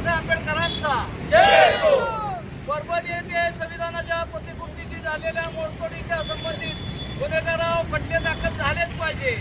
बाबासाहेब आंबेडकरांचा. परभणी येथे संविधानाच्या प्रतिकृतीची झालेल्या मोडतोडीच्या संबंधित गुन्हेगाराव खटले दाखल झालेच पाहिजे.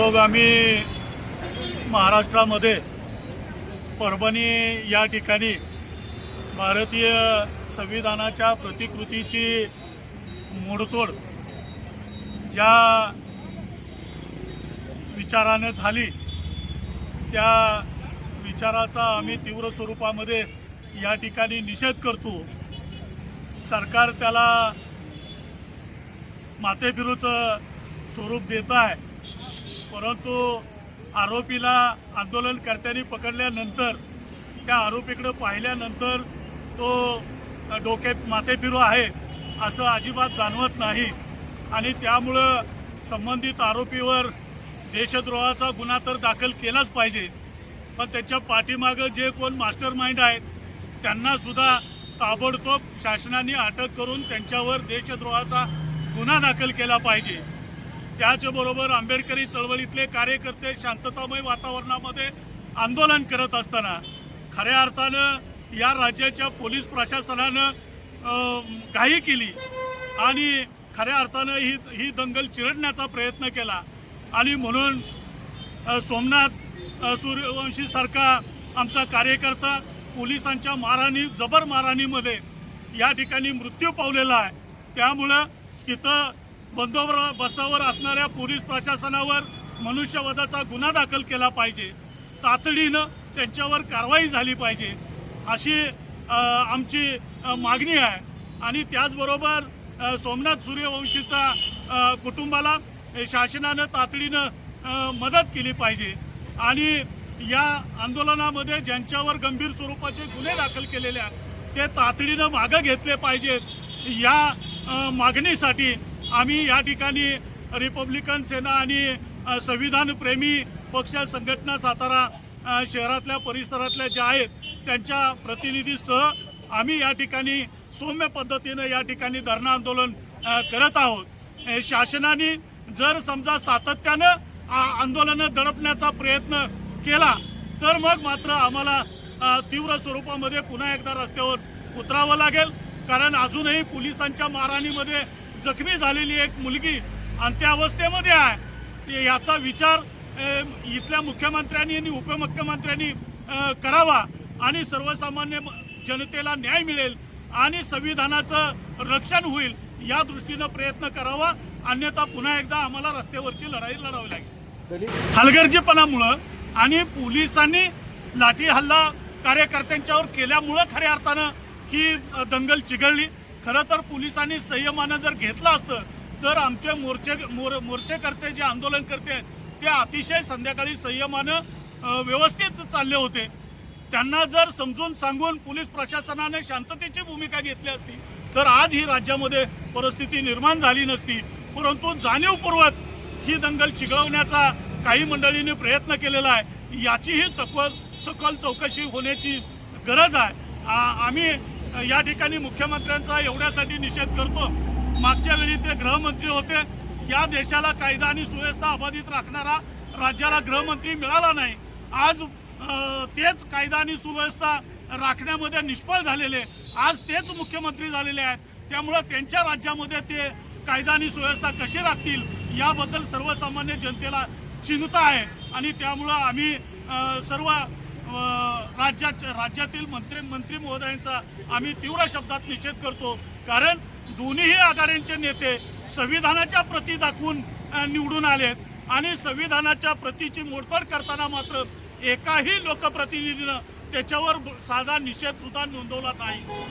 मग आम्ही महाराष्ट्रामध्ये परभणी या ठिकाणी भारतीय संविधानाच्या प्रतिकृतीची मोडतोड ज्या विचारानं झाली त्या विचाराचा आम्ही तीव्र स्वरूपामध्ये या ठिकाणी निषेध करतो. सरकार त्याला माथेफिरूचं स्वरूप देत आहे. परंतु आरोपीला आंदोलनकर्त्यांनी पकडल्यानंतर त्या आरोपीकडे पाहिल्यानंतर तो डोक्यात माथेफिरू आहे असं अजिबात जाणवत नाही. आणि त्यामुळं संबंधित आरोपीवर देशद्रोहाचा गुन्हा तर दाखल केलाच पाहिजे. पण त्याच्या पाठीमागं जे कोण मास्टर माइंड आहेत त्यांनासुद्धा ताबडतोब शासनाने अटक करून त्यांच्यावर देशद्रोहाचा गुन्हा दाखल केला पाहिजे. त्याचबरोबर आंबेडकरी चळवळीतले कार्यकर्ते शांततामय वातावरणामध्ये आंदोलन करत असताना खऱ्या अर्थानं या राज्याच्या पोलीस प्रशासनानं घाई केली आणि खऱ्या अर्थानं ही ही दंगल चिरडण्याचा प्रयत्न केला. आणि म्हणून सोमनाथ सूर्यवंशीसारखा आमचा कार्यकर्ता पोलिसांच्या मारहाणी जबर मारहाणीमध्ये या ठिकाणी मृत्यू पावलेला आहे. त्यामुळं तिथं बंदोबस्तावर असणाऱ्या पोलीस प्रशासनावर मनुष्यवधाचा गुन्हा दाखल केला पाहिजे. तातडीनं त्यांच्यावर कारवाई झाली पाहिजे. अशी आमची मागणी आहे. आणि त्याचबरोबर सोमनाथ सूर्यवंशीचा कुटुंबाला शासनानं तातडीनं मदत केली पाहिजे. आणि या आंदोलनामध्ये ज्यांच्यावर गंभीर स्वरूपाचे गुन्हे दाखल केलेले आहेत ते तातडीनं मागं घेतले पाहिजेत. या मागणीसाठी आम्ही या ठिकाणी रिपब्लिकन सेना आणि संविधानप्रेमी पक्ष संघटना सातारा शहरातल्या परिसरातल्या ज्या आहेत त्यांच्या प्रतिनिधीसह आम्ही या ठिकाणी सौम्य पद्धतीनं या ठिकाणी धरणं आंदोलन करत आहोत. शासनाने जर समजा सातत्यानं आ- आंदोलनं दडपण्याचा प्रयत्न केला तर मग मात्र आम्हाला तीव्र स्वरूपामध्ये पुन्हा एकदा रस्त्यावर उतरावं लागेल. कारण अजूनही पोलिसांच्या मारहाणीमध्ये जखमी झालेली एक मुलगी अंत्यावस्थेमध्ये आहे. याचा विचार इथल्या मुख्यमंत्र्यांनी आणि उपमुख्यमंत्र्यांनी करावा आणि सर्वसामान्य जनतेला न्याय मिळेल आणि संविधानाचं रक्षण होईल या दृष्टीनं प्रयत्न करावा. अन्यथा पुन्हा एकदा आम्हाला रस्त्यावरची लढाई लढावी लागेल. हलगर्जीपणामुळं आणि पोलिसांनी लाठी हल्ला कार्यकर्त्यांच्यावर केल्यामुळं खऱ्या अर्थानं ही दंगल चिघळली. खरं तर पोलिसांनी संयमानं जर घेतलं असतं तर आमचे मोर्चे मोर मोर्चेकर्ते जे आंदोलन करते ते अतिशय संध्याकाळी संयमानं व्यवस्थित चालले होते. त्यांना जर समजून सांगून पोलीस प्रशासनाने शांततेची भूमिका घेतली असती तर आज ही राज्यामध्ये परिस्थिती निर्माण झाली नसती. परंतु जाणीवपूर्वक ही दंगल चिघळवण्याचा काही मंडळींनी प्रयत्न केलेला आहे. याचीही सखोल सखोल चौकशी होण्याची गरज आहे. आम्ही या ठिकाणी मुख्यमंत्र्यांचा एवढ्यासाठी निषेध करतो. मागच्या वेळी ते गृहमंत्री होते. या देशाला कायदा आणि सुव्यवस्था अबाधित राखणारा राज्याला गृहमंत्री मिळाला नाही. आज तेच कायदा आणि सुव्यवस्था राखण्यामध्ये निष्फळ झालेले आज तेच मुख्यमंत्री झालेले आहेत. त्यामुळं त्यांच्या राज्यामध्ये ते कायदा आणि सुव्यवस्था कशी राखतील याबद्दल सर्वसामान्य जनतेला चिंता आहे. आणि त्यामुळं आम्ही सर्व राज्यात राज्यातील मंत्री मंत्री महोदयांचा आम्ही तीव्र शब्दात निषेध करतो. कारण दोन्हीही आघाड्यांचे नेते संविधानाच्या प्रती दाखवून निवडून आलेत आणि संविधानाच्या प्रतीची मोडतोड करताना मात्र एकाही लोकप्रतिनिधीनं त्याच्यावर साधा निषेधसुद्धा नोंदवला नाही.